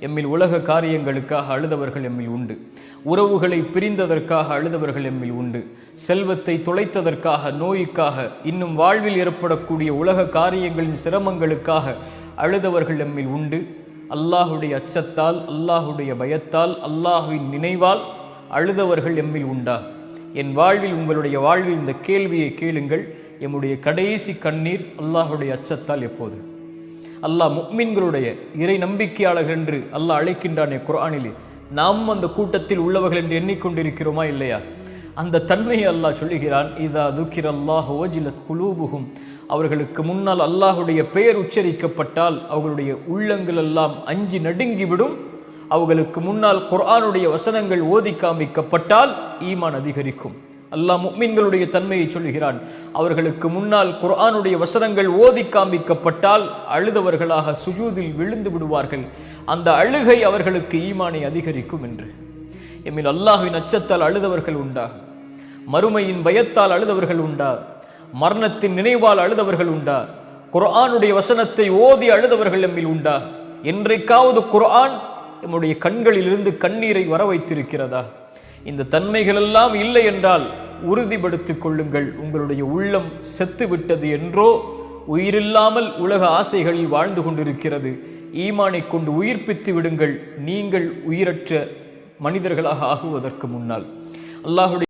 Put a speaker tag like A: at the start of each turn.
A: எம்மில் உலக காரியங்களுக்காக அழுதவர்கள் எம்மில் உண்டு. உறவுகளை பிரிந்ததற்காக அழுதவர்கள் எம்மில் உண்டு. செல்வத்தை துளைத்ததற்காக நோய்க்காக இன்னும் வாழ்வில் ஏற்படக்கூடிய உலக காரியங்களின் சிரமங்களுக்காக அழுதவர்கள் எம்மில் உண்டு. அல்லாஹுடைய அச்சத்தால் அல்லாஹுடைய பயத்தால் அல்லாஹுவின் நினைவால் அழுதவர்கள் எம்மில் உண்டா? என் வாழ்வில் உங்களுடைய வாழ்வில் இந்த கேள்வியை கேளுங்கள். எம்முடைய கடைசி கண்ணீர் அல்லாஹுடைய அச்சத்தால் எப்போது? அல்லாஹ் முக்மின்களுடைய இறை நம்பிக்கையாளர்கள் என்று அல்லாஹ் அழைக்கின்றானே குரானிலே நாம் அந்த கூட்டத்தில் உள்ளவர்கள் என்று எண்ணிக்கொண்டிருக்கிறோமா இல்லையா? அந்த தன்மையை அல்லாஹ் சொல்லுகிறான் இதா துக்கிர் அல்லாஹ் ஓஜிலத் குலூபுகும் அவர்களுக்கு முன்னால் அல்லாஹுடைய பெயர் உச்சரிக்கப்பட்டால் அவர்களுடைய உள்ளங்கள் எல்லாம் அஞ்சி நடுங்கிவிடும். அவர்களுக்கு முன்னால் குர்ஆனுடைய வசனங்கள் ஓதி காமிக்கப்பட்டால் ஈமான் அதிகரிக்கும். அல்லாஹ் முக்மின்களுடைய தன்மையை சொல்கிறான் அவர்களுக்கு முன்னால் குர்ஆனுடைய வசனங்கள் ஓதி காமிக்கப்பட்டால் அழுதவர்களாக சுஜூதில் விழுந்து விடுவார்கள். அந்த அழுகை அவர்களுக்கு ஈமானை அதிகரிக்கும் என்று. எம்மில் அல்லாஹின் அச்சத்தால் அழுதவர்கள் உண்டா? மறுமையின் பயத்தால் அழுதவர்கள் உண்டா? மரணத்தின் நினைவால் அழுதவர்கள் உண்டா? குர்ஆனுடைய வசனத்தை ஓதி அழுதவர்கள் எம்மில் உண்டா? என்றைக்காவது குர்ஆன் எம்முடைய கண்களிலிருந்து கண்ணீரை வர வைத்திருக்கிறதா இந்த தன்மைகள் எல்லாம் இல்லை என்றால் உறுதிப்படுத்திக் கொள்ளுங்கள். உங்களுடைய உள்ளம் செத்துவிட்டது என்றோ உயிரில்லாமல் உலக ஆசைகளில் வாழ்ந்து கொண்டிருக்கிறது. ஈமானை கொண்டு உயிர்ப்பித்து விடுங்கள். நீங்கள் உயிரற்ற மனிதர்களாக ஆகுவதற்கு முன்னால். அல்லாஹுடைய